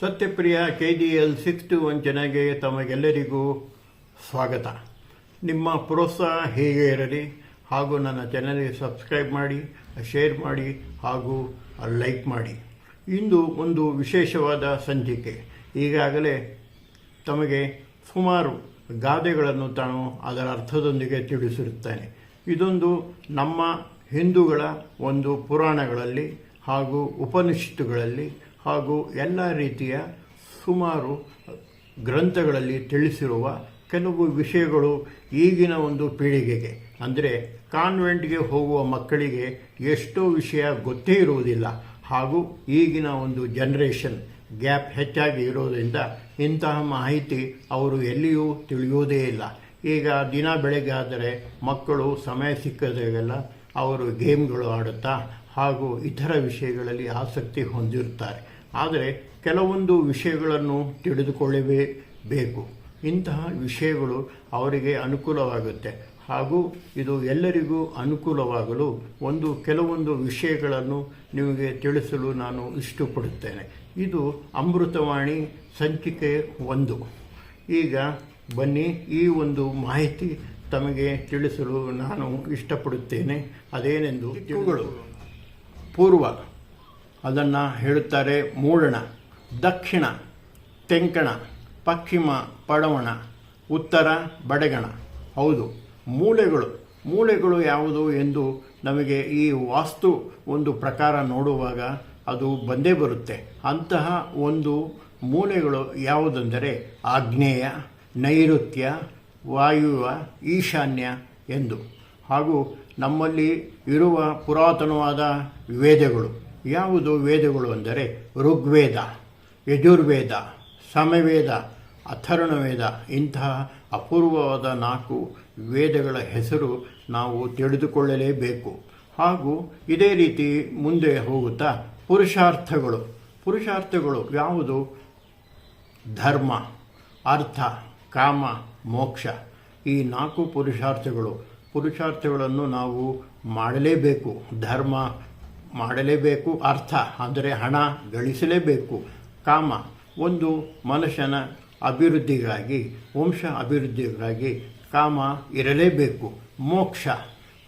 Satyapriya K D L six two one ಜನಗೆ ತಮಗೆಲ್ಲರಿಗೂ ಸ್ವಾಗತ. ನಿಮ್ಮ ಪ್ರೋತ್ಸಾಹ ಹೇಗೆ ಇರಲಿ ಹಾಗೂ ನನ್ನ ಚಾನಲ್ಗೆ ಸಬ್ಸ್ಕ್ರೈಬ್ ಮಾಡಿ ಶೇರ್ ಮಾಡಿ ಹಾಗೂ ಲೈಕ್ ಮಾಡಿ. ಇಂದು ಒಂದು ವಿಶೇಷವಾದ ಸಂಚಿಕೆ. ಈಗಾಗಲೇ ತಮಗೆ ಸುಮಾರು ಗಾದೆಗಳನ್ನು ತಾನು ಅದರ ಅರ್ಥದೊಂದಿಗೆ ತಿಳಿಸಿರುತ್ತೇನೆ. ಇದೊಂದು ನಮ್ಮ ಹಿಂದೂಗಳ ಒಂದು ಪುರಾಣಗಳಲ್ಲಿ ಹಾಗೂ ಉಪನಿಷತ್ತುಗಳಲ್ಲಿ ಹಾಗೂ ಎಲ್ಲ ರೀತಿಯ ಸುಮಾರು ಗ್ರಂಥಗಳಲ್ಲಿ ತಿಳಿಸಿರುವ ಕೆಲವು ವಿಷಯಗಳು ಈಗಿನ ಒಂದು ಪೀಳಿಗೆಗೆ. ಅಂದರೆ ಕಾನ್ವೆಂಟ್ಗೆ ಹೋಗುವ ಮಕ್ಕಳಿಗೆ ಎಷ್ಟೋ ವಿಷಯ ಗೊತ್ತೇ ಇರುವುದಿಲ್ಲ. ಹಾಗೂ ಈಗಿನ ಒಂದು ಜನ್ರೇಷನ್ ಗ್ಯಾಪ್ ಹೆಚ್ಚಾಗಿ ಇರೋದರಿಂದ ಇಂತಹ ಮಾಹಿತಿ ಅವರು ಎಲ್ಲಿಯೂ ತಿಳಿಯೋದೇ ಇಲ್ಲ. ಈಗ ದಿನ ಬೆಳಗ್ಗೆ ಆದರೆ ಮಕ್ಕಳು ಸಮಯ ಸಿಕ್ಕದಾಗೆಲ್ಲ ಅವರು ಗೇಮ್ಗಳು ಆಡುತ್ತಾ ಹಾಗೂ ಇತರ ವಿಷಯಗಳಲ್ಲಿ ಆಸಕ್ತಿ ಹೊಂದಿರುತ್ತಾರೆ. ಆದರೆ ಕೆಲವೊಂದು ವಿಷಯಗಳನ್ನು ತಿಳಿದುಕೊಳ್ಳಬೇ ಬೇಕು ಇಂತಹ ವಿಷಯಗಳು ಅವರಿಗೆ ಅನುಕೂಲವಾಗುತ್ತೆ. ಹಾಗೂ ಇದು ಎಲ್ಲರಿಗೂ ಅನುಕೂಲವಾಗಲು ಒಂದು ಕೆಲವೊಂದು ವಿಷಯಗಳನ್ನು ನಿಮಗೆ ತಿಳಿಸಲು ನಾನು ಇಷ್ಟಪಡುತ್ತೇನೆ. ಇದು ಅಮೃತವಾಣಿ ಸಂಚಿಕೆ ಒಂದು. ಈಗ ಬನ್ನಿ ಈ ಒಂದು ಮಾಹಿತಿ ತಮಗೆ ತಿಳಿಸಲು ನಾನು ಇಷ್ಟಪಡುತ್ತೇನೆ. ಅದೇನೆಂದು ಪೂರ್ವ ಅದನ್ನು ಹೇಳುತ್ತಾರೆ ಮೂಡಣ ದಕ್ಷಿಣ, ತೆಂಕಣ, ಪಶ್ಚಿಮ, ಪಡವಣ, ಉತ್ತರ, ಬಡಗಣ. ಹೌದು ಮೂಳೆಗಳು ಮೂಳೆಗಳು ಯಾವುದು ಎಂದು ನಮಗೆ ಈ ವಾಸ್ತು ಒಂದು ಪ್ರಕಾರ ನೋಡುವಾಗ ಅದು ಬಂದೇ ಬರುತ್ತೆ. ಅಂತಹ ಒಂದು ಮೂಲೆಗಳು ಯಾವುದೆಂದರೆ ಆಗ್ನೇಯ ನೈಋತ್ಯ ವಾಯುವ ಈಶಾನ್ಯ ಎಂದು. ಹಾಗೂ ನಮ್ಮಲ್ಲಿ ಇರುವ ಪುರಾತನವಾದ ವೇದಗಳು. ಯಾವುದು ವೇದಗಳು ಅಂದರೆ ಋಗ್ವೇದ, ಯಜುರ್ವೇದ, ಸಮವೇದ, ಅಥರ್ಣವೇದ, ಇಂತಹ ಅಪೂರ್ವವಾದ ನಾಲ್ಕು ವೇದಗಳ ಹೆಸರು ನಾವು ತಿಳಿದುಕೊಳ್ಳಲೇಬೇಕು. ಹಾಗೂ ಇದೇ ರೀತಿ ಮುಂದೆ ಹೋಗುತ್ತಾ ಪುರುಷಾರ್ಥಗಳು. ಪುರುಷಾರ್ಥಗಳು ಯಾವುದು? ಧರ್ಮ, ಅರ್ಥ, ಕಾಮ, ಮೋಕ್ಷ. ಈ ನಾಲ್ಕು ಪುರುಷಾರ್ಥಗಳು. ಪುರುಷಾರ್ಥಗಳನ್ನು ನಾವು ಮಾಡಲೇಬೇಕು. ಧರ್ಮ ಮಾಡಲೇಬೇಕು ಅರ್ಥ. ಅಂದರೆ ಹಣ ಗಳಿಸಲೇಬೇಕು. ಕಾಮ, ಒಂದು ಮನುಷ್ಯನ ಅಭಿವೃದ್ಧಿಗಾಗಿ, ವಂಶ ಅಭಿವೃದ್ಧಿಗಾಗಿ ಕಾಮ ಇರಲೇಬೇಕು. ಮೋಕ್ಷ.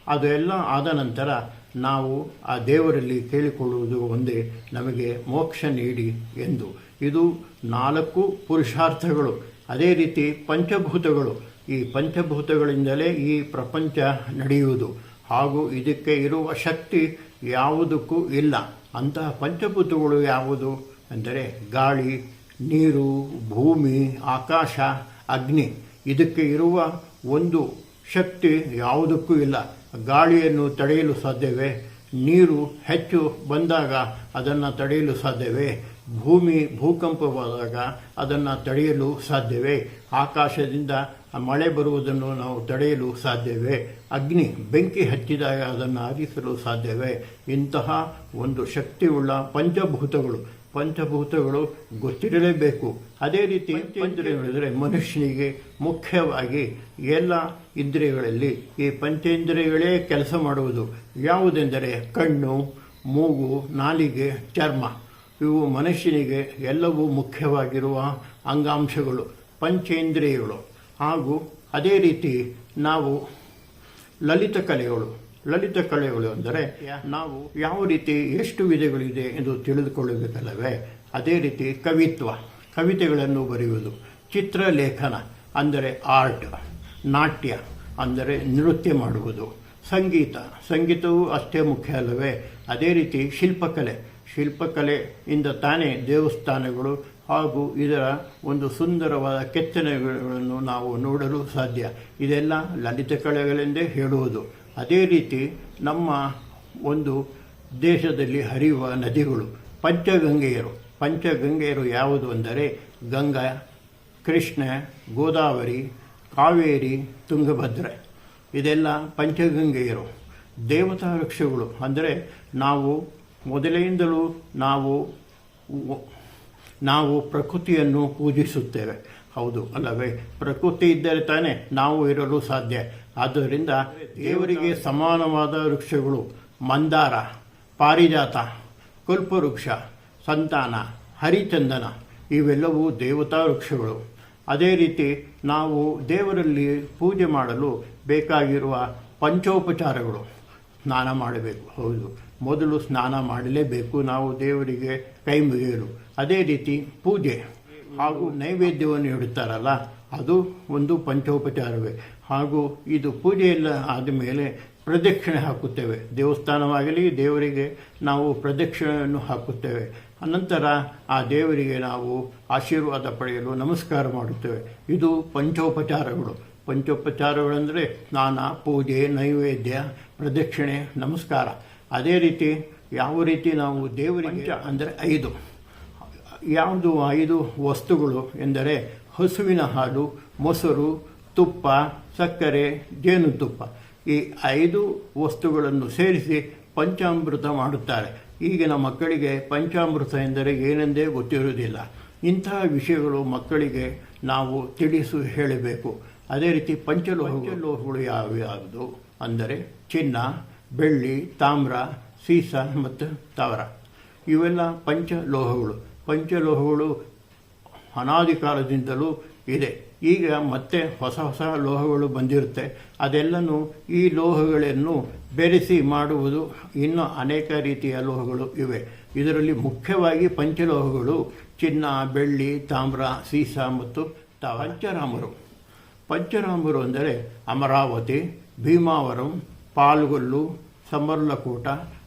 ಅದೆಲ್ಲ ಆದ ನಂತರ ನಾವು ಆ ದೇವರಲ್ಲಿ ಕೇಳಿಕೊಳ್ಳುವುದು ಒಂದೇ, ನಮಗೆ ಮೋಕ್ಷ ನೀಡಿ ಎಂದು. ಇದು ನಾಲ್ಕು ಪುರುಷಾರ್ಥಗಳು. ಅದೇ ರೀತಿ ಪಂಚಭೂತಗಳು. ಈ ಪಂಚಭೂತಗಳಿಂದಲೇ ಈ ಪ್ರಪಂಚ ನಡೆಯುವುದು. ಹಾಗೂ ಇದಕ್ಕೆ ಇರುವ ಶಕ್ತಿ ಯಾವುದಕ್ಕೂ ಇಲ್ಲ. ಅಂತಹ ಪಂಚಭೂತಗಳು ಯಾವುದು ಅಂದರೆ ಗಾಳಿ, ನೀರು, ಭೂಮಿ, ಆಕಾಶ, ಅಗ್ನಿ. ಇದಕ್ಕೆ ಇರುವ ಒಂದು ಶಕ್ತಿ ಯಾವುದಕ್ಕೂ ಇಲ್ಲ. ಗಾಳಿಯನ್ನು ತಡೆಯಲು ಸಾಧ್ಯವೇ? ನೀರು ಹೆಚ್ಚು ಬಂದಾಗ ಅದನ್ನು ತಡೆಯಲು ಸಾಧ್ಯವೇ? ಭೂಮಿ ಭೂಕಂಪವಾದಾಗ ಅದನ್ನು ತಡೆಯಲು ಸಾಧ್ಯವೇ? ಆಕಾಶದಿಂದ ಮಳೆ ಬರುವುದನ್ನು ನಾವು ತಡೆಯಲು ಸಾಧ್ಯವೇ? ಅಗ್ನಿ ಬೆಂಕಿ ಹಚ್ಚಿದಾಗ ಅದನ್ನು ಆರಿಸಲು ಸಾಧ್ಯವೇ? ಇಂತಹ ಒಂದು ಶಕ್ತಿಯುಳ್ಳ ಪಂಚಭೂತಗಳು ಪಂಚಭೂತಗಳು ಗೊತ್ತಿರಲೇಬೇಕು. ಅದೇ ರೀತಿ ಪಂಚೇಂದ್ರಿಯಗಳಿದ್ರೆ ಮನುಷ್ಯನಿಗೆ ಮುಖ್ಯವಾಗಿ ಎಲ್ಲ ಇಂದ್ರಿಯಗಳಲ್ಲಿ ಈ ಪಂಚೇಂದ್ರಿಯಗಳೇ ಕೆಲಸ ಮಾಡುವುದು. ಯಾವುದೆಂದರೆ ಕಣ್ಣು, ಮೂಗು, ನಾಲಿಗೆ, ಚರ್ಮ. ಇವು ಮನುಷ್ಯನಿಗೆ ಎಲ್ಲವೂ ಮುಖ್ಯವಾಗಿರುವ ಅಂಗಾಂಶಗಳು, ಪಂಚೇಂದ್ರಿಯಗಳು. ಹಾಗೂ ಅದೇ ರೀತಿ ನಾವು ಲಲಿತ ಕಲೆಗಳು ಲಲಿತ ಕಲೆಗಳು ಅಂದರೆ ನಾವು ಯಾವ ರೀತಿ ಎಷ್ಟು ವಿಧಗಳಿದೆ ಎಂದು ತಿಳಿದುಕೊಳ್ಳಬೇಕಲ್ಲವೇ? ಅದೇ ರೀತಿ ಕವಿತ್ವ ಕವಿತೆಗಳನ್ನು ಬರೆಯುವುದು ಚಿತ್ರಲೇಖನ ಅಂದರೆ ಆರ್ಟ್ ನಾಟ್ಯ ಅಂದರೆ ನೃತ್ಯ ಮಾಡುವುದು ಸಂಗೀತ ಸಂಗೀತವೂ ಅಷ್ಟೇ ಮುಖ್ಯ ಅಲ್ಲವೇ? ಅದೇ ರೀತಿ ಶಿಲ್ಪಕಲೆ ಶಿಲ್ಪಕಲೆಯಿಂದ ತಾನೇ ದೇವಸ್ಥಾನಗಳು ಹಾಗೂ ಇದರ ಒಂದು ಸುಂದರವಾದ ಕೆತ್ತನೆಗಳನ್ನು ನಾವು ನೋಡಲು ಸಾಧ್ಯ. ಇದೆಲ್ಲ ಲಲಿತ ಕಲೆಗಳೆಂದೇ ಹೇಳುವುದು. ಅದೇ ರೀತಿ ನಮ್ಮ ಒಂದು ದೇಶದಲ್ಲಿ ಹರಿಯುವ ನದಿಗಳು, ಪಂಚಗಂಗೆಯರು. ಪಂಚಗಂಗೆಯರು ಯಾವುದು ಅಂದರೆ ಗಂಗಾ, ಕೃಷ್ಣ, ಗೋದಾವರಿ, ಕಾವೇರಿ, ತುಂಗಭದ್ರೆ. ಇದೆಲ್ಲ ಪಂಚಗಂಗೆಯರು. ದೇವತಾ ವೃಕ್ಷಗಳು ಅಂದರೆ ನಾವು ಮೊದಲೆಯಿಂದಲೂ ನಾವು ನಾವು ಪ್ರಕೃತಿಯನ್ನು ಪೂಜಿಸುತ್ತೇವೆ. ಹೌದು, ಅಲ್ಲವೇ? ಪ್ರಕೃತಿ ಇದ್ದರೆ ತಾನೇ ನಾವು ಇರಲು ಸಾಧ್ಯ. ಆದ್ದರಿಂದ ದೇವರಿಗೆ ಸಮಾನವಾದ ವೃಕ್ಷಗಳು, ಮಂದಾರ, ಪಾರಿಜಾತ, ಕಲ್ಪವೃಕ್ಷ, ಸಂತಾನ, ಹರಿಚಂದನ, ಇವೆಲ್ಲವೂ ದೇವತಾ ವೃಕ್ಷಗಳು. ಅದೇ ರೀತಿ ನಾವು ದೇವರಲ್ಲಿ ಪೂಜೆ ಮಾಡಲು ಬೇಕಾಗಿರುವ ಪಂಚೋಪಚಾರಗಳು. ಸ್ನಾನ ಮಾಡಬೇಕು. ಹೌದು, ಮೊದಲು ಸ್ನಾನ ಮಾಡಲೇಬೇಕು. ನಾವು ದೇವರಿಗೆ ಕೈ ಮುಗಿಯಲು ಅದೇ ರೀತಿ ಪೂಜೆ ಹಾಗೂ ನೈವೇದ್ಯವನ್ನು ಇಡುತ್ತಾರಲ್ಲ ಅದು ಒಂದು ಪಂಚೋಪಚಾರವೇ. ಹಾಗೂ ಇದು ಪೂಜೆಯೆಲ್ಲ ಆದಮೇಲೆ ಪ್ರದಕ್ಷಿಣೆ ಹಾಕುತ್ತೇವೆ. ದೇವಸ್ಥಾನವಾಗಲಿ ದೇವರಿಗೆ ನಾವು ಪ್ರದಕ್ಷಿಣೆಯನ್ನು ಹಾಕುತ್ತೇವೆ. ಅನಂತರ ಆ ದೇವರಿಗೆ ನಾವು ಆಶೀರ್ವಾದ ಪಡೆಯಲು ನಮಸ್ಕಾರ ಮಾಡುತ್ತೇವೆ. ಇದು ಪಂಚೋಪಚಾರಗಳು. ಪಂಚೋಪಚಾರಗಳಂದರೆ ಸ್ನಾನ ಪೂಜೆ ನೈವೇದ್ಯ ಪ್ರದಕ್ಷಿಣೆ ನಮಸ್ಕಾರ. ಅದೇ ರೀತಿ ಯಾವ ರೀತಿ ನಾವು ದೇವರಿಗೆ ಅಂದರೆ ಐದು. ಯಾವುದು ಐದು ವಸ್ತುಗಳು ಎಂದರೆ ಹಸುವಿನ ಹಾಲು, ಮೊಸರು, ತುಪ್ಪ, ಸಕ್ಕರೆ, ಜೇನುತುಪ್ಪ. ಈ ಐದು ವಸ್ತುಗಳನ್ನು ಸೇರಿಸಿ ಪಂಚಾಮೃತ ಮಾಡುತ್ತಾರೆ. ಈಗಿನ ಮಕ್ಕಳಿಗೆ ಪಂಚಾಮೃತ ಎಂದರೆ ಏನೆಂದೇ ಗೊತ್ತಿರುವುದಿಲ್ಲ. ಇಂತಹ ವಿಷಯಗಳು ಮಕ್ಕಳಿಗೆ ನಾವು ತಿಳಿಸು ಹೇಳಬೇಕು. ಅದೇ ರೀತಿ ಪಂಚಲೋಹ ಪಂಚಲೋಹಗಳು ಯಾವ್ಯಾವುದು ಅಂದರೆ ಚಿನ್ನ, ಬೆಳ್ಳಿ, ತಾಮ್ರ, ಸೀಸ ಮತ್ತು ತವರ. ಇವೆಲ್ಲ ಪಂಚಲೋಹಗಳು. ಪಂಚಲೋಹಗಳು ಅನಾದಿ ಕಾಲದಿಂದಲೂ ಇದೆ. ಈಗ ಮತ್ತೆ ಹೊಸ ಹೊಸ ಲೋಹಗಳು ಬಂದಿರುತ್ತೆ. ಅದೆಲ್ಲನೂ ಈ ಲೋಹಗಳನ್ನು ಬೆರೆಸಿ ಮಾಡುವುದು ಇನ್ನು ಅನೇಕ ರೀತಿಯ ಲೋಹಗಳು ಇವೆ. ಇದರಲ್ಲಿ ಮುಖ್ಯವಾಗಿ ಪಂಚಲೋಹಗಳು ಚಿನ್ನ, ಬೆಳ್ಳಿ, ತಾಮ್ರ, ಸೀಸ ಮತ್ತು ಪಂಚರಾಮರು. ಪಂಚರಾಮರು ಅಂದರೆ ಅಮರಾವತಿ, ಭೀಮಾವರಂ, ಪಾಲ್ಗೊಲ್ಲು, ಸಮರ್ಲಕೂಟ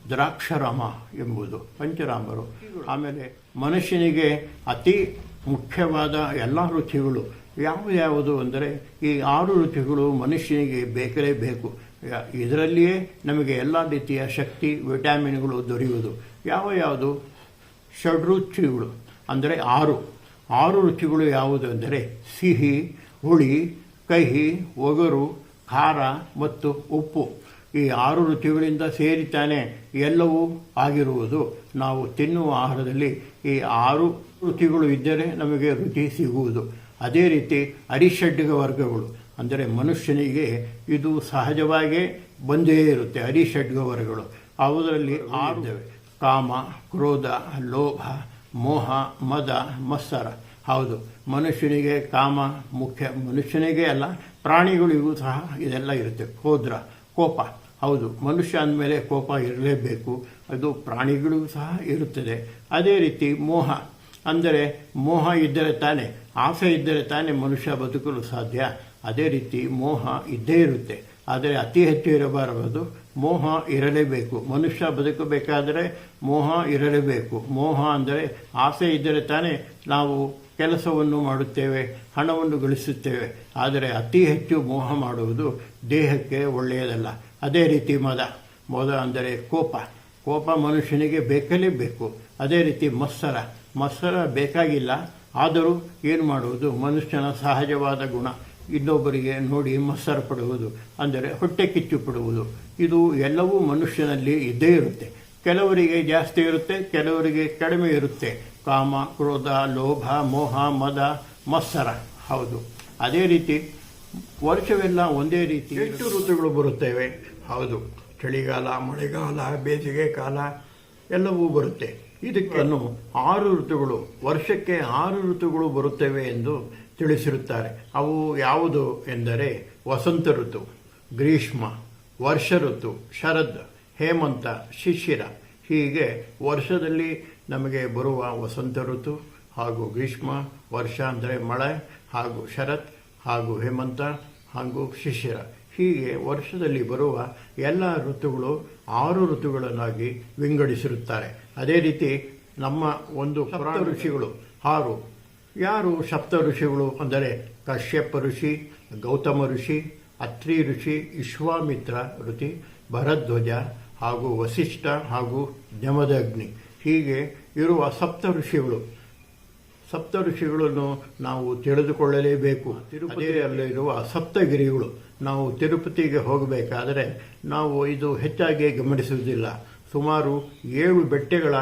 ದ್ರಾಕ್ಷರಾಮ ಎಂಬುದು, ಪಂಚರಾಮರು. ಆಮೇಲೆ ಮನುಷ್ಯನಿಗೆ ಅತಿ ಮುಖ್ಯವಾದ ಎಲ್ಲ ರುಚಿಗಳು ಯಾವ ಯಾವುದು ಅಂದರೆ, ಈ ಆರು ರುಚಿಗಳು ಮನುಷ್ಯನಿಗೆ ಬೇಕೇ ಬೇಕು. ಇದರಲ್ಲಿಯೇ ನಮಗೆ ಎಲ್ಲ ರೀತಿಯ ಶಕ್ತಿ, ವಿಟಮಿನ್ಗಳು ದೊರೆಯುವುದು. ಯಾವ ಯಾವುದು? ಷಡ್ರುಚಿಗಳು ಅಂದರೆ ಆರು. ಆರು ರುಚಿಗಳು ಯಾವುದು ಅಂದರೆ, ಸಿಹಿ, ಹುಳಿ, ಕಹಿ, ಒಗರು, ಖಾರ ಮತ್ತು ಉಪ್ಪು. ಈ ಆರು ಋತುಗಳಿಂದ ಸೇರಿತಾನೆ ಎಲ್ಲವೂ ಆಗಿರುವುದು. ನಾವು ತಿನ್ನುವ ಆಹಾರದಲ್ಲಿ ಈ ಆರು ಋತುಗಳು ಇದ್ದರೆ ನಮಗೆ ರುಚಿ ಸಿಗುವುದು. ಅದೇ ರೀತಿ ಅರಿಷಡ್ಗ ವರ್ಗಗಳು. ಅಂದರೆ ಮನುಷ್ಯನಿಗೆ ಇದು ಸಹಜವಾಗೇ ಬಂದೇ ಇರುತ್ತೆ ಅರಿಷಡ್ಗ ವರ್ಗಗಳು. ಅವುದರಲ್ಲಿ ಆರು ಕಾಮ, ಕ್ರೋಧ, ಲೋಭ, ಮೋಹ, ಮದ, ಮತ್ಸರ. ಹೌದು, ಮನುಷ್ಯನಿಗೆ ಕಾಮ ಮುಖ್ಯ. ಮನುಷ್ಯನಿಗೆ ಅಲ್ಲ, ಪ್ರಾಣಿಗಳಿಗೂ ಸಹ ಇದೆಲ್ಲ ಇರುತ್ತೆ. ಕ್ರೋಧ ಕೋಪ. ಹೌದು ಮನುಷ್ಯ ಅಂದಮೇಲೆ ಕೋಪ ಇರಲೇಬೇಕು. ಅದು ಪ್ರಾಣಿಗಳು ಸಹ ಇರುತ್ತದೆ. ಅದೇ ರೀತಿ ಮೋಹ. ಅಂದರೆ ಮೋಹ ಇದ್ದರೆ ತಾನೇ, ಆಸೆ ಇದ್ದರೆ ತಾನೇ ಮನುಷ್ಯ ಬದುಕಲು ಸಾಧ್ಯ. ಅದೇ ರೀತಿ ಮೋಹ ಇದ್ದೇ ಇರುತ್ತೆ. ಆದರೆ ಅತಿ ಹೆಚ್ಚು ಇರಬಾರದು ಮೋಹ ಇರಲೇಬೇಕು. ಮನುಷ್ಯ ಬದುಕಬೇಕಾದರೆ ಮೋಹ ಇರಲೇಬೇಕು. ಮೋಹ ಅಂದರೆ ಆಸೆ ಇದ್ದರೆ ತಾನೇ ನಾವು ಕೆಲಸವನ್ನು ಮಾಡುತ್ತೇವೆ, ಹಣವನ್ನು ಗಳಿಸುತ್ತೇವೆ. ಆದರೆ ಅತಿ ಹೆಚ್ಚು ಮೋಹ ಮಾಡುವುದು ದೇಹಕ್ಕೆ ಒಳ್ಳೆಯದಲ್ಲ. ಅದೇ ರೀತಿ ಮದ ಮದ ಅಂದರೆ ಕೋಪ. ಕೋಪ ಮನುಷ್ಯನಿಗೆ ಬೇಕಲೇ ಬೇಕು. ಅದೇ ರೀತಿ ಮತ್ಸರ. ಮತ್ಸರ ಬೇಕಾಗಿಲ್ಲ. ಆದರೂ ಏನು ಮಾಡುವುದು? ಮನುಷ್ಯನ ಸಹಜವಾದ ಗುಣ. ಇನ್ನೊಬ್ಬರಿಗೆ ನೋಡಿ ಮತ್ಸರ ಪಡುವುದು, ಅಂದರೆ ಹೊಟ್ಟೆ ಕಿಚ್ಚು ಪಡುವುದು. ಇದು ಎಲ್ಲವೂ ಮನುಷ್ಯನಲ್ಲಿ ಇದ್ದೇ ಇರುತ್ತೆ. ಕೆಲವರಿಗೆ ಜಾಸ್ತಿ ಇರುತ್ತೆ, ಕೆಲವರಿಗೆ ಕಡಿಮೆ ಇರುತ್ತೆ. ಕಾಮ, ಕ್ರೋಧ, ಲೋಭ, ಮೋಹ, ಮದ, ಮತ್ಸರ. ಹೌದು. ಅದೇ ರೀತಿ ವರ್ಷವೆಲ್ಲ ಒಂದೇ ರೀತಿ ಎಷ್ಟು ಋತುಗಳು ಬರುತ್ತವೆ. ಹೌದು. ಚಳಿಗಾಲ, ಮಳೆಗಾಲ, ಬೇಸಿಗೆ ಕಾಲ ಎಲ್ಲವೂ ಬರುತ್ತೆ. ಇದಕ್ಕನ್ನು ಆರು ಋತುಗಳು, ವರ್ಷಕ್ಕೆ ಆರು ಋತುಗಳು ಬರುತ್ತವೆ ಎಂದು ತಿಳಿಸಿರುತ್ತಾರೆ. ಅವು ಯಾವುದು ಎಂದರೆ ವಸಂತ ಋತು, ಗ್ರೀಷ್ಮ, ವರ್ಷ ಋತು, ಶರದ್, ಹೇಮಂತ, ಶಿಶಿರ. ಹೀಗೆ ವರ್ಷದಲ್ಲಿ ನಮಗೆ ಬರುವ ವಸಂತ ಋತು ಹಾಗೂ ಗ್ರೀಷ್ಮ, ವರ್ಷ ಅಂದರೆ ಮಳೆ ಹಾಗೂ ಶರತ್ ಹಾಗೂ ಹೇಮಂತ ಹಾಗೂ ಶಿಶಿರ. ಹೀಗೆ ವರ್ಷದಲ್ಲಿ ಬರುವ ಎಲ್ಲ ಋತುಗಳು ಆರು ಋತುಗಳನ್ನಾಗಿ ವಿಂಗಡಿಸಿರುತ್ತಾರೆ. ಅದೇ ರೀತಿ ನಮ್ಮ ಒಂದು ಸಪ್ತ ಋಷಿಗಳು. ಆರು ಯಾರು ಸಪ್ತ ಋಷಿಗಳು ಅಂದರೆ ಕಶ್ಯಪ ಋಷಿ ಗೌತಮ ಋಷಿ ಅತ್ರಿ ಋಷಿ ವಿಶ್ವಾಮಿತ್ರ ಋಷಿ ಭರಧ್ವಜ ಹಾಗೂ ವಸಿಷ್ಠ ಹಾಗೂ ಜಮದಗ್ನಿ ಹೀಗೆ ಇರುವ ಸಪ್ತ ಋಷಿಗಳು ಸಪ್ತ ಋಷಿಗಳನ್ನು ನಾವು ತಿಳಿದುಕೊಳ್ಳಲೇಬೇಕು. ತಿರುಪತಿಯಲ್ಲಿರುವ ಸಪ್ತಗಿರಿಗಳು ನಾವು ತಿರುಪತಿಗೆ ಹೋಗಬೇಕಾದರೆ ನಾವು ಇದು ಹೆಚ್ಚಾಗಿ ಗಮನಿಸುವುದಿಲ್ಲ. ಸುಮಾರು ಏಳು ಬೆಟ್ಟಗಳ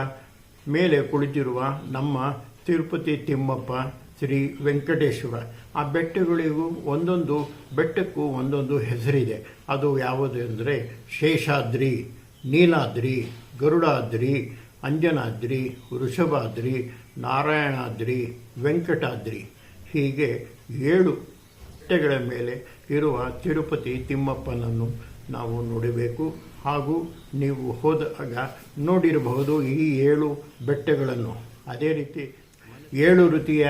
ಮೇಲೆ ಕುಳಿತಿರುವ ನಮ್ಮ ತಿರುಪತಿ ತಿಮ್ಮಪ್ಪ ಶ್ರೀ ವೆಂಕಟೇಶ್ವರ. ಆ ಬೆಟ್ಟಗಳಿಗೂ ಒಂದೊಂದು ಬೆಟ್ಟಕ್ಕೂ ಒಂದೊಂದು ಹೆಸರಿದೆ. ಅದು ಯಾವುದು ಅಂದರೆ ಶೇಷಾದ್ರಿ ನೀಲಾದ್ರಿ ಗರುಡಾದ್ರಿ ಅಂಜನಾದ್ರಿ ವೃಷಭಾದ್ರಿ ನಾರಾಯಣಾದ್ರಿ, ವೆಂಕಟಾದ್ರಿ. ಹೀಗೆ ಏಳು ಬೆಟ್ಟಗಳ ಮೇಲೆ ಇರುವ ತಿರುಪತಿ ತಿಮ್ಮಪ್ಪನನ್ನು ನಾವು ನೋಡಬೇಕು. ಹಾಗೂ ನೀವು ಹೋದಾಗ ನೋಡಿರಬಹುದು ಈ ಏಳು ಬೆಟ್ಟಗಳನ್ನು. ಅದೇ ರೀತಿ ಏಳು ರೀತಿಯ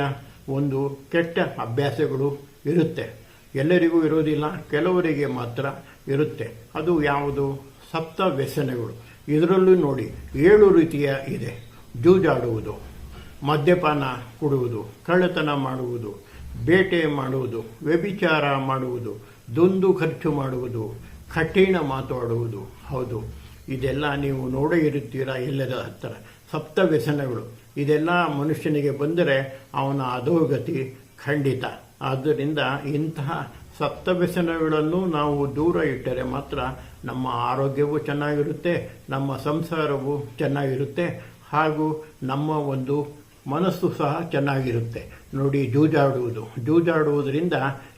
ಒಂದು ಕೆಟ್ಟ ಅಭ್ಯಾಸಗಳು ಇರುತ್ತೆ. ಎಲ್ಲರಿಗೂ ಇರೋದಿಲ್ಲ ಕೆಲವರಿಗೆ ಮಾತ್ರ ಇರುತ್ತೆ. ಅದು ಯಾವುದು? ಸಪ್ತ ವ್ಯಸನಗಳು ಇದರಲ್ಲೂ ನೋಡಿ, ಏಳು ರೀತಿಯ ಇದೆ. ಜೂಜಾಡುವುದು. ಮದ್ಯಪಾನ ಕುಡುವುದು, ಕಳ್ಳತನ ಮಾಡುವುದು, ಬೇಟೆ ಮಾಡುವುದು, ವ್ಯಭಿಚಾರ ಮಾಡುವುದು ದುಂದು ಖರ್ಚು ಮಾಡುವುದು, ಕಠಿಣ ಮಾತಾಡುವುದು. ಹೌದು, ಇದೆಲ್ಲ ನೀವು ನೋಡೇ ಇರುತ್ತೀರಾ ಎಲ್ಲರ ಹತ್ತಿರ ಸಪ್ತ ವ್ಯಸನಗಳು ಇದೆಲ್ಲ ಮನುಷ್ಯನಿಗೆ ಬಂದರೆ ಅವನ ಅಧೋಗತಿ ಖಂಡಿತ. ಆದ್ದರಿಂದ ಇಂತಹ ಸಪ್ತ ವ್ಯಸನಗಳನ್ನು ನಾವು ದೂರ ಇಟ್ಟರೆ ಮಾತ್ರ ನಮ್ಮ ಆರೋಗ್ಯವು ಚೆನ್ನಾಗಿರುತ್ತೆ, ನಮ್ಮ ಸಂಸಾರವು ಚೆನ್ನಾಗಿರುತ್ತೆ, ಹಾಗೂ ನಮ್ಮ ಒಂದು ಮನಸ್ಸು ಸಹ ಚೆನ್ನಾಗಿರುತ್ತೆ. ನೋಡಿ, ಜೂಜಾಡುವುದು. ಜೂಜಾಡುವುದರಿಂದ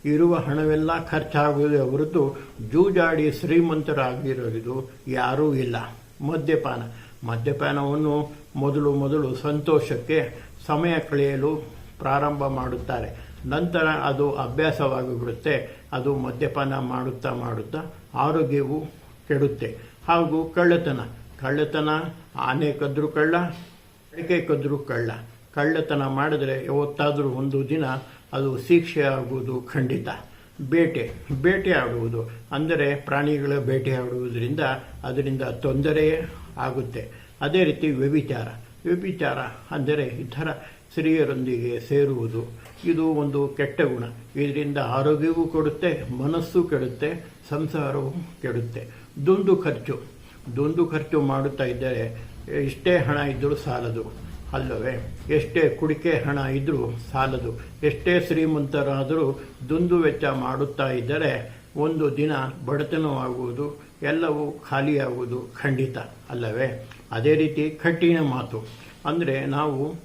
ಇರುವ ಹಣವೆಲ್ಲ ಖರ್ಚಾಗುವುದೇ ಹೊರತು ಜೂಜಾಡಿ ಶ್ರೀಮಂತರಾಗಿರೋದು ಯಾರೂ ಇಲ್ಲ. ಮದ್ಯಪಾನ. ಮದ್ಯಪಾನವನ್ನು ಮೊದಲು ಮೊದಲು ಸಂತೋಷಕ್ಕೆ ಸಮಯ ಕಳೆಯಲು ಪ್ರಾರಂಭ ಮಾಡುತ್ತಾರೆ. ನಂತರ ಅದು ಅಭ್ಯಾಸವಾಗಿಬಿಡುತ್ತೆ ಅದು ಮದ್ಯಪಾನ ಮಾಡುತ್ತಾ ಮಾಡುತ್ತಾ ಆರೋಗ್ಯವು ಕೆಡುತ್ತೆ. ಹಾಗೂ ಕಳ್ಳತನ. ಕಳ್ಳತನ ಆನೆ ಕದ್ರು ಕಳ್ಳ ಅಡಿಕೆ ಕದ್ರು ಕಳ್ಳ. ಕಳ್ಳತನ ಮಾಡಿದ್ರೆ ಯಾವತ್ತಾದರೂ ಒಂದು ದಿನ ಅದು ಶಿಕ್ಷೆ ಆಗುವುದು ಖಂಡಿತ. ಬೇಟೆ ಬೇಟೆ ಆಡುವುದು. ಅಂದರೆ ಪ್ರಾಣಿಗಳ ಬೇಟೆ ಆಡುವುದರಿಂದ ಅದರಿಂದ ತೊಂದರೆ ಆಗುತ್ತೆ. ಅದೇ ರೀತಿ ವ್ಯಭಿಚಾರ. ವ್ಯಭಿಚಾರ ಅಂದರೆ ಇತರ ಸ್ತ್ರೀಯರೊಂದಿಗೆ ಸೇರುವುದು. ಇದು ಒಂದು ಕೆಟ್ಟ ಗುಣ. ಇದರಿಂದ ಆರೋಗ್ಯವೂ ಕೆಡುತ್ತೆ, ಮನಸ್ಸು ಕೆಡುತ್ತೆ, ಸಂಸಾರವೂ ಕೆಡುತ್ತೆ. ದುಂದು ಖರ್ಚು. ದುಂದು ಖರ್ಚು ಮಾಡುತ್ತಾ ಇದ್ದರೆ ಇಷ್ಟೇ ಹಣ ಇದ್ದರೂ ಸಾಲದು. ಅಲ್ಲವೇ? ಎಷ್ಟೇ ಕುಡಿಕೆ ಹಣ ಇದ್ದರೂ ಸಾಲದು. ಎಷ್ಟೇ ಶ್ರೀಮಂತರಾದರೂ ದುಂದು ವೆಚ್ಚ ಮಾಡುತ್ತಾ ಇದ್ದರೆ ಒಂದು ದಿನ ಬಡತನವಾಗುವುದು, ಎಲ್ಲವೂ ಖಾಲಿಯಾಗುವುದು ಖಂಡಿತ, ಅಲ್ಲವೇ? ಅದೇ ರೀತಿ ಕಠಿಣ ಮಾತು. ಅಂದರೆ ನಾವು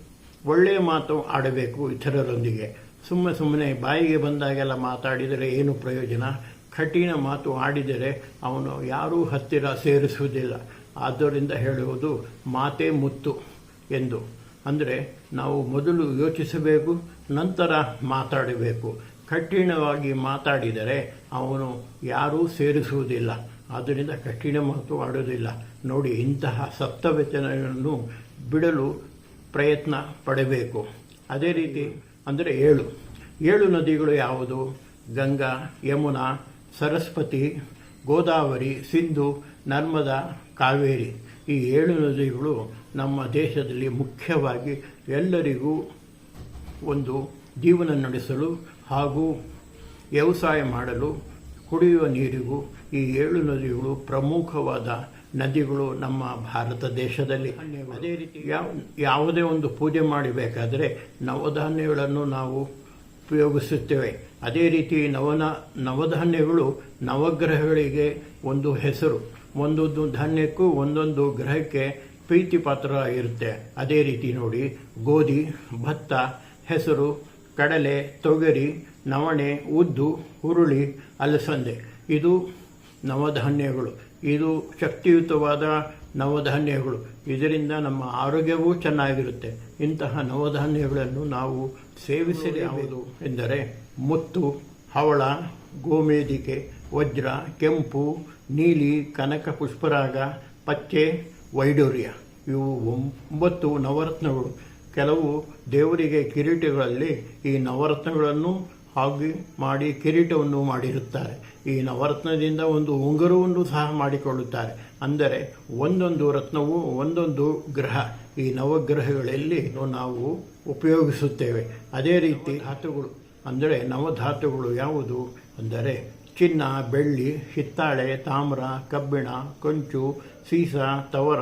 ಒಳ್ಳೆಯ ಮಾತು ಆಡಬೇಕು ಇತರರೊಂದಿಗೆ. ಸುಮ್ಮನೆ ಸುಮ್ಮನೆ ಬಾಯಿಗೆ ಬಂದಾಗೆಲ್ಲ ಮಾತಾಡಿದರೆ ಏನು ಪ್ರಯೋಜನ? ಕಠಿಣ ಮಾತು ಆಡಿದರೆ ಅವನು ಯಾರೂ ಹತ್ತಿರ ಸೇರಿಸುವುದಿಲ್ಲ. ಆದ್ದರಿಂದ ಹೇಳುವುದು ಮಾತೇ ಮುತ್ತು ಎಂದು. ಅಂದರೆ ನಾವು ಮೊದಲು ಯೋಚಿಸಬೇಕು, ನಂತರ ಮಾತಾಡಬೇಕು. ಕಠಿಣವಾಗಿ ಮಾತಾಡಿದರೆ ಅವನು ಯಾರೂ ಸೇರಿಸುವುದಿಲ್ಲ. ಆದ್ದರಿಂದ ಕಠಿಣ ಮಾತು ಆಡುವುದಿಲ್ಲ ನೋಡಿ, ಇಂತಹ ಸಪ್ತವಚನಗಳನ್ನು ಬಿಡಲು ಪ್ರಯತ್ನ ಪಡಬೇಕು. ಅದೇ ರೀತಿ ಅಂದರೆ ಏಳು. ಏಳು ನದಿಗಳು ಯಾವುದು? ಗಂಗಾ, ಯಮುನಾ, ಸರಸ್ವತಿ, ಗೋದಾವರಿ, ಸಿಂಧು, ನರ್ಮದಾ, ಕಾವೇರಿ. ಈ ಏಳು ನದಿಗಳು ನಮ್ಮ ದೇಶದಲ್ಲಿ ಮುಖ್ಯವಾಗಿ ಎಲ್ಲರಿಗೂ ಒಂದು ಜೀವನ ನಡೆಸಲು ಹಾಗೂ ವ್ಯವಸಾಯ ಮಾಡಲು ಕುಡಿಯುವ ನೀರಿಗೂ ಈ ಏಳು ನದಿಗಳು ಪ್ರಮುಖವಾದ ನದಿಗಳು ನಮ್ಮ ಭಾರತ ದೇಶದಲ್ಲಿ. ಅದೇ ರೀತಿ ಯಾವ ಯಾವುದೇ ಒಂದು ಪೂಜೆ ಮಾಡಬೇಕಾದರೆ ನವಧಾನ್ಯಗಳನ್ನು ನಾವು ಉಪಯೋಗಿಸುತ್ತೇವೆ. ಅದೇ ರೀತಿ ನವನ ನವಧಾನ್ಯಗಳು ನವಗ್ರಹಗಳಿಗೆ ಒಂದು ಹೆಸರು. ಒಂದೊಂದು ಧಾನ್ಯಕ್ಕೂ ಒಂದೊಂದು ಗ್ರಹಕ್ಕೆ ಪ್ರೀತಿ ಪಾತ್ರ ಇರುತ್ತೆ ಅದೇ ರೀತಿ ನೋಡಿ, ಗೋಧಿ, ಭತ್ತ, ಹೆಸರು, ಕಡಲೆ, ತೊಗರಿ, ನವಣೆ, ಉದ್ದು, ಹುರುಳಿ, ಅಲಸಂದೆ. ಇದು ನವಧಾನ್ಯಗಳು. ಇದು ಶಕ್ತಿಯುತವಾದ ನವಧಾನ್ಯಗಳು. ಇದರಿಂದ ನಮ್ಮ ಆರೋಗ್ಯವೂ ಚೆನ್ನಾಗಿರುತ್ತೆ. ಇಂತಹ ನವಧಾನ್ಯಗಳನ್ನು ನಾವು ಸೇವಿಸಲಿ ಯಾವುದು ಎಂದರೆ, ಮುತ್ತು, ಹವಳ ಗೋಮೇದಿಕೆ ವಜ್ರ, ಕೆಂಪು, ನೀಲಿ, ಕನಕ, ಪುಷ್ಪರಾಗ, ಪಚ್ಚೆ ವೈಡೂರ್ಯ. ಇವು ಒಂಬತ್ತು ನವರತ್ನಗಳು. ಕೆಲವು ದೇವರಿಗೆ ಕಿರೀಟಗಳಲ್ಲಿ ಈ ನವರತ್ನಗಳನ್ನು ಹಾಗೆ ಮಾಡಿ ಕಿರೀಟವನ್ನು ಮಾಡಿರುತ್ತಾರೆ. ಈ ನವರತ್ನದಿಂದ ಒಂದು ಉಂಗುರವನ್ನು ಸಹ ಮಾಡಿಕೊಳ್ಳುತ್ತಾರೆ. ಅಂದರೆ ಒಂದೊಂದು ರತ್ನವು ಒಂದೊಂದು ಗ್ರಹ. ಈ ನವಗ್ರಹಗಳಲ್ಲಿ ನಾವು ಉಪಯೋಗಿಸುತ್ತೇವೆ. ಅದೇ ರೀತಿ ಧಾತುಗಳು. ಅಂದರೆ ನವಧಾತುಗಳು ಯಾವುದು? ಅಂದರೆ ಚಿನ್ನ, ಬೆಳ್ಳಿ, ಹಿತ್ತಾಳೆ, ತಾಮ್ರ, ಕಬ್ಬಿಣ, ಕಂಚು ಸೀಸ, ತವರ,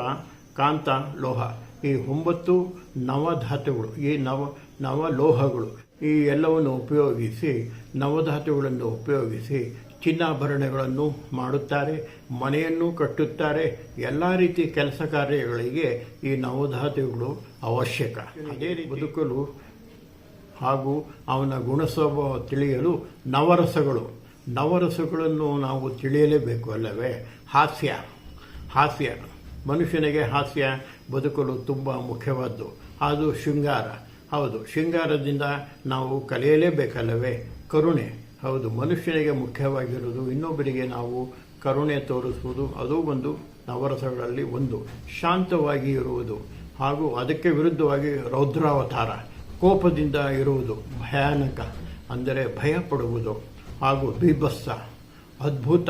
ಕಾಂತ, ಲೋಹ. ಈ ಒಂಬತ್ತು ನವಧಾತುಗಳು, ಈ ನವ, ನವಲೋಹಗಳು, ಈ ಎಲ್ಲವನ್ನು ಉಪಯೋಗಿಸಿ, ನವಧಾತುಗಳನ್ನು ಉಪಯೋಗಿಸಿ ಚಿನ್ನಾಭರಣಗಳನ್ನು ಮಾಡುತ್ತಾರೆ, ಮನೆಯನ್ನು ಕಟ್ಟುತ್ತಾರೆ, ಎಲ್ಲ ರೀತಿ ಕೆಲಸ ಕಾರ್ಯಗಳಿಗೆ ಈ ನವಧಾತುಗಳು ಅವಶ್ಯಕ. ಅದೇ ರೀತಿ ಬದುಕಲು ಹಾಗೂ ಅವನ ಗುಣಸ್ವಭಾವ ತಿಳಿಯಲು ನವರಸಗಳು. ನವರಸಗಳನ್ನು ನಾವು ತಿಳಿಯಲೇಬೇಕು ಅಲ್ಲವೇ? ಹಾಸ್ಯ. ಹಾಸ್ಯ ಮನುಷ್ಯನಿಗೆ ಹಾಸ್ಯ ಬದುಕಲು ತುಂಬ ಮುಖ್ಯವಾದ್ದು. ಅದು ಶೃಂಗಾರ. ಹೌದು, ಶೃಂಗಾರದಿಂದ ನಾವು ಕಲಿಯಲೇಬೇಕಲ್ಲವೇ? ಕರುಣೆ. ಹೌದು, ಮನುಷ್ಯನಿಗೆ ಮುಖ್ಯವಾಗಿರುವುದು ಇನ್ನೊಬ್ಬರಿಗೆ ನಾವು ಕರುಣೆ ತೋರಿಸುವುದು. ಅದು ಒಂದು ನವರಸಗಳಲ್ಲಿ ಒಂದು. ಶಾಂತವಾಗಿ ಇರುವುದು. ಹಾಗೂ ಅದಕ್ಕೆ ವಿರುದ್ಧವಾಗಿ ರೌದ್ರಾವತಾರ. ಕೋಪದಿಂದ ಇರುವುದು ಭಯಾನಕ. ಅಂದರೆ ಭಯ ಪಡುವುದು ಹಾಗೂ ಬೀಭತ್ಸ, ಅದ್ಭುತ,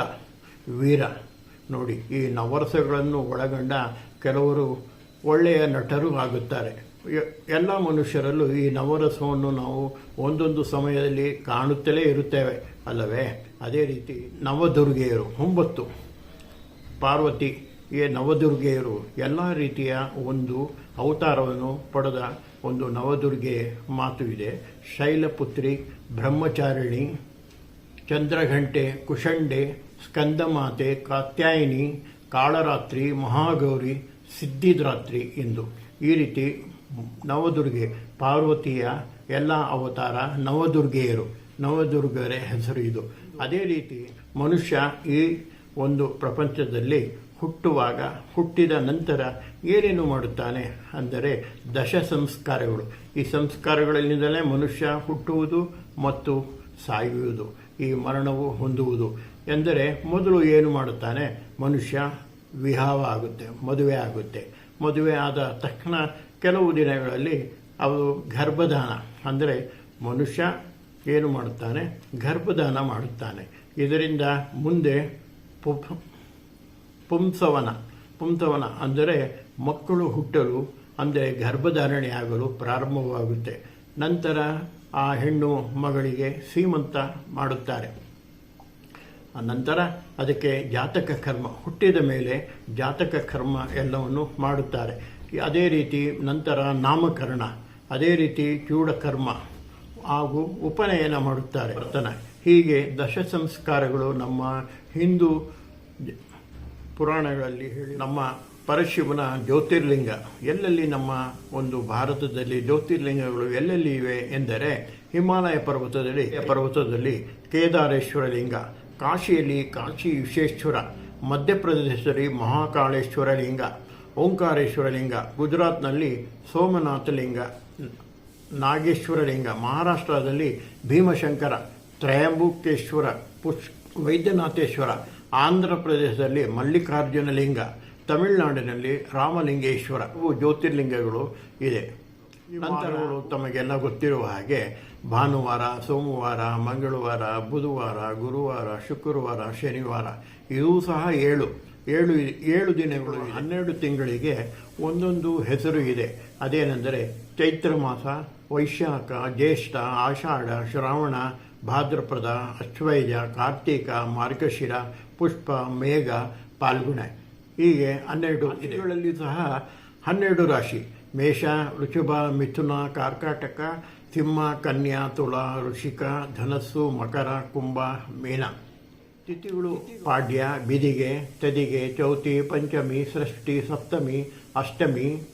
ವೀರ. ನೋಡಿ, ಈ ನವರಸಗಳನ್ನು ಒಳಗೊಂಡ ಕೆಲವರು ಒಳ್ಳೆಯ ನಟರು ಆಗುತ್ತಾರೆ. ಎಲ್ಲ ಮನುಷ್ಯರಲ್ಲೂ ಈ ನವರಸವನ್ನು ನಾವು ಒಂದೊಂದು ಸಮಯದಲ್ಲಿ ಕಾಣುತ್ತಲೇ ಇರುತ್ತೇವೆ ಅಲ್ಲವೇ? ಅದೇ ರೀತಿ ನವದುರ್ಗೆಯರು, ಒಂಬತ್ತು. ಪಾರ್ವತಿ, ಈ ನವದುರ್ಗೆಯರು ಎಲ್ಲ ರೀತಿಯ ಒಂದು ಅವತಾರವನ್ನು ಪಡೆದ ಒಂದು ನವದುರ್ಗೆ ಮಾತು ಇದೆ ಶೈಲಪುತ್ರಿ, ಬ್ರಹ್ಮಚಾರಿಣಿ, ಚಂದ್ರಘಂಟೆ, ಕುಶಂಡೆ ಸ್ಕಂದಮಾತೆ ಕಾತ್ಯಾಯಿನಿ, ಕಾಳರಾತ್ರಿ, ಮಹಾಗೌರಿ, ಸಿದ್ಧಿದ್ರಾತ್ರಿ ಎಂದು. ಈ ರೀತಿ ನವದುರ್ಗೆ ಪಾರ್ವತಿಯ ಎಲ್ಲ ಅವತಾರ ನವದುರ್ಗೆಯರು. ನವದುರ್ಗರ ಹೆಸರು ಇದು. ಅದೇ ರೀತಿ ಮನುಷ್ಯ ಈ ಒಂದು ಪ್ರಪಂಚದಲ್ಲಿ ಹುಟ್ಟುವಾಗ, ಹುಟ್ಟಿದ ನಂತರ ಏನೇನು ಮಾಡುತ್ತಾನೆ ಅಂದರೆ ದಶ ಸಂಸ್ಕಾರಗಳು. ಈ ಸಂಸ್ಕಾರಗಳಿಂದಲೇ ಮನುಷ್ಯ ಹುಟ್ಟುವುದು ಮತ್ತು ಸಾಯುವುದು, ಈ ಮರಣವು ಹೊಂದುವುದು. ಎಂದರೆ ಮೊದಲು ಏನು ಮಾಡುತ್ತಾನೆ? ಮನುಷ್ಯ ವಿವಾಹ ಆಗುತ್ತೆ, ಮದುವೆ ಆಗುತ್ತೆ. ಮದುವೆ ಆದ ತಕ್ಷಣ ಕೆಲವು ದಿನಗಳಲ್ಲಿ ಅವರು ಗರ್ಭಧಾನ, ಅಂದರೆ ಮನುಷ್ಯ ಏನು ಮಾಡುತ್ತಾನೆ? ಗರ್ಭದಾನ ಮಾಡುತ್ತಾನೆ. ಇದರಿಂದ ಮುಂದೆ ಪುಂಸವನ ಪುಂಸವನ ಅಂದರೆ ಮಕ್ಕಳು ಹುಟ್ಟಲು, ಅಂದರೆ ಗರ್ಭಧಾರಣೆ ಆಗಲು ಪ್ರಾರಂಭವಾಗುತ್ತೆ. ನಂತರ ಆ ಹೆಣ್ಣು ಮಗಳಿಗೆ ಸೀಮಂತ ಮಾಡುತ್ತಾರೆ. ನಂತರ ಅದಕ್ಕೆ ಜಾತಕ ಕರ್ಮ, ಹುಟ್ಟಿದ ಮೇಲೆ ಜಾತಕ ಕರ್ಮ ಎಲ್ಲವನ್ನು ಮಾಡುತ್ತಾರೆ. ಅದೇ ರೀತಿ ನಂತರ ನಾಮಕರಣ, ಅದೇ ರೀತಿ ಚೂಡಕರ್ಮ ಹಾಗೂ ಉಪನಯನ ಮಾಡುತ್ತಾರೆ ವರ್ತನ. ಹೀಗೆ ದಶ ಸಂಸ್ಕಾರಗಳು ನಮ್ಮ ಹಿಂದೂ ಪುರಾಣಗಳಲ್ಲಿ ಹೇಳಿ, ನಮ್ಮ ಪರಶಿವನ ಜ್ಯೋತಿರ್ಲಿಂಗ. ಎಲ್ಲೆಲ್ಲಿ ನಮ್ಮ ಒಂದು ಭಾರತದಲ್ಲಿ ಜ್ಯೋತಿರ್ಲಿಂಗಗಳು ಎಲ್ಲೆಲ್ಲಿ ಇವೆ ಎಂದರೆ ಹಿಮಾಲಯ ಪರ್ವತದಲ್ಲಿ ಪರ್ವತದಲ್ಲಿ ಕೇದಾರೇಶ್ವರ ಲಿಂಗ. ಕಾಶಿಯಲ್ಲಿ ಕಾಶಿ ವಿಶ್ವೇಶ್ವರ, ಮಧ್ಯಪ್ರದೇಶದಲ್ಲಿ ಮಹಾಕಾಳೇಶ್ವರ ಲಿಂಗ ಓಂಕಾರೇಶ್ವರ ಲಿಂಗ ಗುಜರಾತ್ನಲ್ಲಿ ಸೋಮನಾಥ ಲಿಂಗ ನಾಗೇಶ್ವರ ಲಿಂಗ ಮಹಾರಾಷ್ಟ್ರದಲ್ಲಿ ಭೀಮಶಂಕರ, ತ್ರಯಂಬುಕೇಶ್ವರ ಪುಷ್ ವೈದ್ಯನಾಥೇಶ್ವರ ಆಂಧ್ರ ಪ್ರದೇಶದಲ್ಲಿ ಮಲ್ಲಿಕಾರ್ಜುನ ಲಿಂಗ ತಮಿಳುನಾಡಿನಲ್ಲಿ ರಾಮಲಿಂಗೇಶ್ವರ, ಇವು ಜ್ಯೋತಿರ್ಲಿಂಗಗಳು ಇದೆ. ನಂತರಗಳು ತಮಗೆಲ್ಲ ಗೊತ್ತಿರುವ ಹಾಗೆ ಭಾನುವಾರ ಸೋಮವಾರ ಮಂಗಳವಾರ ಬುಧವಾರ ಗುರುವಾರ ಶುಕ್ರವಾರ ಶನಿವಾರ ಇದೂ ಸಹ ಏಳು. ಏಳು ಏಳು ದಿನಗಳು ಹನ್ನೆರಡು ತಿಂಗಳಿಗೆ ಒಂದೊಂದು ಹೆಸರು ಇದೆ. ಅದೇನೆಂದರೆ ಚೈತ್ರ ಮಾಸ ವೈಶಾಖ ಜ್ಯೇಷ್ಠ ಆಷಾಢ ಶ್ರಾವಣ ಭಾದ್ರಪದ ಅಶ್ವೈಜ ಕಾರ್ತೀಕ ಮಾರ್ಗಶಿರ ಪುಷ್ಪ ಮೇಘ ಪಾಲ್ಗುಣ. ಹೀಗೆ ಹನ್ನೆರಡು ಇದರಲ್ಲಿ ಸಹ ಹನ್ನೆರಡು ರಾಶಿ. ಮೇಷ ಋಷಭ ಮಿಥುನ ಕಾರ್ಕಾಟಕ ಸಿಂಹ ಕನ್ಯಾ ತುಳ ಋಷಿಕ ಧನಸ್ಸು ಮಕರ ಕುಂಭ ಮೀನ. ತಿಥಿಗಳು. ಪಾಡ್ಯ ಬಿದಿಗೆ ತದಿಗೆ ಚೌತಿ ಪಂಚಮಿ ಷಷ್ಠಿ ಸಪ್ತಮಿ ಅಷ್ಟಮಿ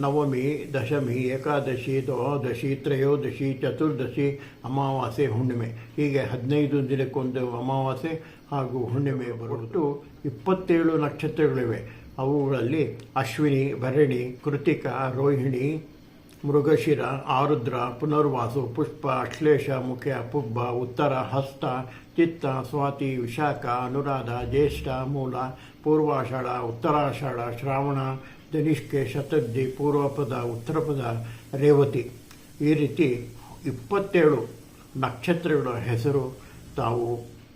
ನವಮಿ ದಶಮಿ ಏಕಾದಶಿ ದ್ವಾದಶಿ ತ್ರಯೋದಶಿ ಚತುರ್ದಶಿ ಅಮಾವಾಸ್ಯೆ ಹುಣ್ಣಿಮೆ. ಹೀಗೆ ಹದಿನೈದು ದಿನಕ್ಕೊಂದು ಅಮಾವಾಸ್ಯೆ ಹಾಗೂ ಹುಣ್ಣಿಮೆ ಬರುವುದು. ಇಪ್ಪತ್ತೇಳು ನಕ್ಷತ್ರಗಳಿವೆ. ಅವುಗಳಲ್ಲಿ ಅಶ್ವಿನಿ, ಭರಣಿ, ಕೃತಿಕ, ರೋಹಿಣಿ, ಮೃಗಶಿರ, ಆರುದ್ರ, ಪುನರ್ವಾಸು, ಪುಷ್ಪ ಅಶ್ಲೇಷ ಮುಖ್ಯ, ಪುಬ್ಬ, ಉತ್ತರ, ಹಸ್ತ, ಚಿತ್ತ, ಸ್ವಾತಿ, ವಿಶಾಖ, ಅನುರಾಧ, ಜ್ಯೇಷ್ಠ, ಮೂಲ, ಪೂರ್ವಾಷಾಢ, ಉತ್ತರಾಷಾಢ, ಶ್ರಾವಣ, ಧನಿಷ್ಕೆ ಶತಬ್ದಿ ಪೂರ್ವಪದ, ಉತ್ತರಪದ, ರೇವತಿ. ಈ ರೀತಿ ಇಪ್ಪತ್ತೇಳು ನಕ್ಷತ್ರಗಳ ಹೆಸರು ತಾವು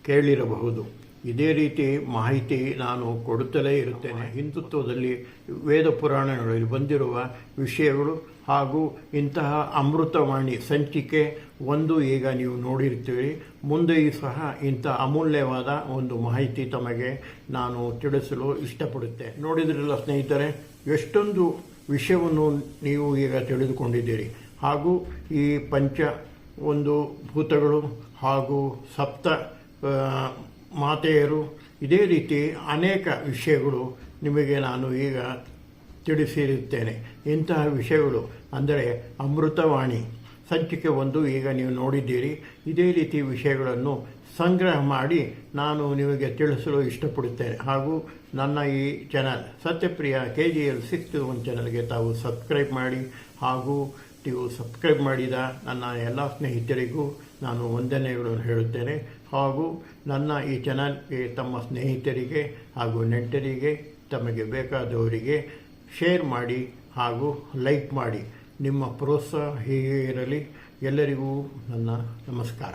ಕೇಳಿರಬಹುದು. ಇದೇ ರೀತಿ ಮಾಹಿತಿ ನಾನು ಕೊಡುತ್ತಲೇ ಇರುತ್ತೇನೆ. ಹಿಂದುತ್ವದಲ್ಲಿ ವೇದ ಪುರಾಣಗಳಲ್ಲಿ ಬಂದಿರುವ ವಿಷಯಗಳು ಹಾಗೂ ಇಂತಹ ಅಮೃತವಾಣಿ ಸಂಚಿಕೆ ಒಂದು ಈಗ ನೀವು ನೋಡಿರ್ತೀರಿ. ಮುಂದೆಯೂ ಸಹ ಇಂಥ ಅಮೂಲ್ಯವಾದ ಒಂದು ಮಾಹಿತಿ ತಮಗೆ ನಾನು ತಿಳಿಸಲು ಇಷ್ಟಪಡುತ್ತೆ ನೋಡಿದ್ರಲ್ಲ ಸ್ನೇಹಿತರೆ, ಎಷ್ಟೊಂದು ವಿಷಯವನ್ನು ನೀವು ಈಗ ತಿಳಿದುಕೊಂಡಿದ್ದೀರಿ. ಹಾಗೂ ಈ ಪಂಚ ಒಂದು ಭೂತಗಳು ಹಾಗೂ ಸಪ್ತ ಮಾತೆಯರು, ಇದೇ ರೀತಿ ಅನೇಕ ವಿಷಯಗಳು ನಿಮಗೆ ನಾನು ಈಗ ತಿಳಿಸಿರುತ್ತೇನೆ. ಇಂತಹ ವಿಷಯಗಳು ಅಂದರೆ ಅಮೃತವಾಣಿ ಸಂಚಿಕೆ ಒಂದು ಈಗ ನೀವು ನೋಡಿದ್ದೀರಿ. ಇದೇ ರೀತಿ ವಿಷಯಗಳನ್ನು ಸಂಗ್ರಹ ಮಾಡಿ ನಾನು ನಿಮಗೆ ತಿಳಿಸಲು ಇಷ್ಟಪಡುತ್ತೇನೆ. ಹಾಗೂ ನನ್ನ ಈ channel Satyapriya K G L six one ಚಾನಲ್ಗೆ ತಾವು ಸಬ್ಸ್ಕ್ರೈಬ್ ಮಾಡಿ ಹಾಗೂ ನೀವು ಸಬ್ಸ್ಕ್ರೈಬ್ ಮಾಡಿದ ನನ್ನ ಎಲ್ಲ ಸ್ನೇಹಿತರಿಗೂ ನಾನು ವಂದನೆಗಳನ್ನು ಹೇಳುತ್ತೇನೆ. ಹಾಗೂ ನನ್ನ ಈ ಚಾನಲ್ಗೆ ತಮ್ಮ ಸ್ನೇಹಿತರಿಗೆ ಹಾಗೂ ನೆಂಟರಿಗೆ, ತಮಗೆ ಬೇಕಾದವರಿಗೆ ಶೇರ್ ಮಾಡಿ ಹಾಗೂ ಲೈಕ್ ಮಾಡಿ. ನಿಮ್ಮ ಪ್ರೋತ್ಸಾಹ ಹೀಗೆ ಇರಲಿ. ಎಲ್ಲರಿಗೂ ನನ್ನ ನಮಸ್ಕಾರ.